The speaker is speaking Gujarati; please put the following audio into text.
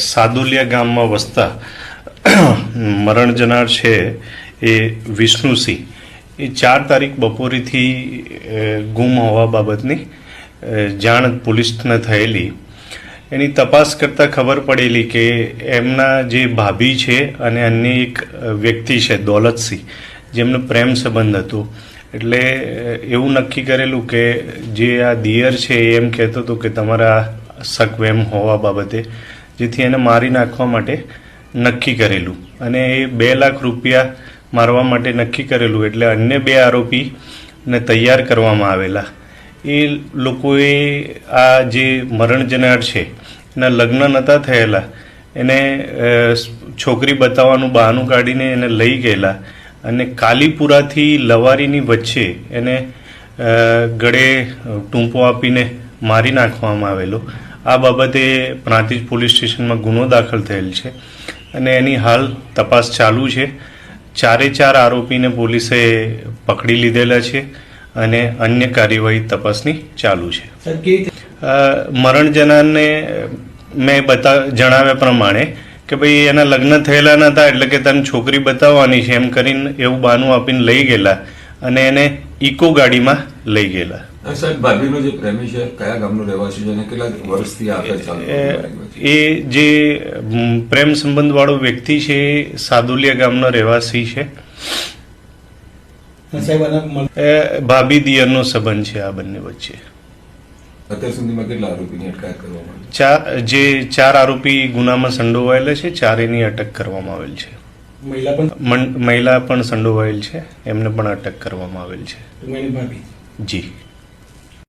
સાદુલિયા ગામમાં વસતા મરણ જનાર છે એ વિષ્ણુસિંહ. એ ચાર તારીખ બપોરેથી ગુમ હોવા બાબતની જાણ પોલીસને થયેલી. એની તપાસ કરતાં ખબર પડેલી કે એમના જે ભાભી છે અને અન્ય એક વ્યક્તિ છે, દોલતસિંહ, જેમનો પ્રેમ સંબંધ હતો. એટલે એવું નક્કી કરેલું કે જે આ દિયર છે એમ કહેતો હતો કે તમારા સકવેમ હોવા બાબતે જેથી એને મારી નાખવા માટે નક્કી કરેલું. અને એ બે લાખ રૂપિયા મારવા માટે નક્કી કરેલું. એટલે અન્ય બે આરોપીને તૈયાર કરવામાં આવેલા. એ લોકોએ આ જે મરણ જનાર છે, એના લગ્ન નહોતા થયેલા. એને છોકરી બતાવવાનું બહાનું કાઢીને એને લઈ ગયેલા. અને કાલીપુરાથી લવારીની વચ્ચે એને ગળે ટૂંપો આપીને મારી નાખવામાં આવેલો. આ બાબતે પ્રાંતિજ પોલીસ સ્ટેશનમાં ગુનો દાખલ થયેલ છે અને એની હાલ તપાસ ચાલુ છે. ચારે ચાર આરોપીને પોલીસે પકડી લીધેલા છે અને અન્ય કાર્યવાહી તપાસની ચાલુ છે. મરણ જનારને મેં બતા જણાવ્યા પ્રમાણે કે ભાઈ એના લગ્ન થયેલા નહોતા એટલે કે તને છોકરી બતાવવાની છે એમ કરીને એવું બાનું આપીને લઈ ગયેલા અને એને ઇકો ગાડીમાં લઈ ગયેલા. સાહેબ ભાભીનો જે પ્રેમી છે કયા ગામનો રહેવાસી છે અને કેટલા વર્ષથી આ affair એ એ જે પ્રેમ સંબંધ વાળો વ્યક્તિ છે એ સાદુલિયા ગામનો રહેવાસી છે. ભાભી દિયરનો સંબંધ છે આ બંને વચ્ચે. અત્યાર સુધીમાં કેટલા આરોપીની અટકાયત કરવામાં ચાર જે ચાર આરોપી ગુનામાં સંડોવાયેલા છે ચારેની અટક કરવામાં આવેલ છે. મહિલા પણ મહિલા પણ સંડોવાયેલ છે એમને પણ અટક કરવામાં આવેલ છે. ટૂંકમાં એની ભાભી? જી.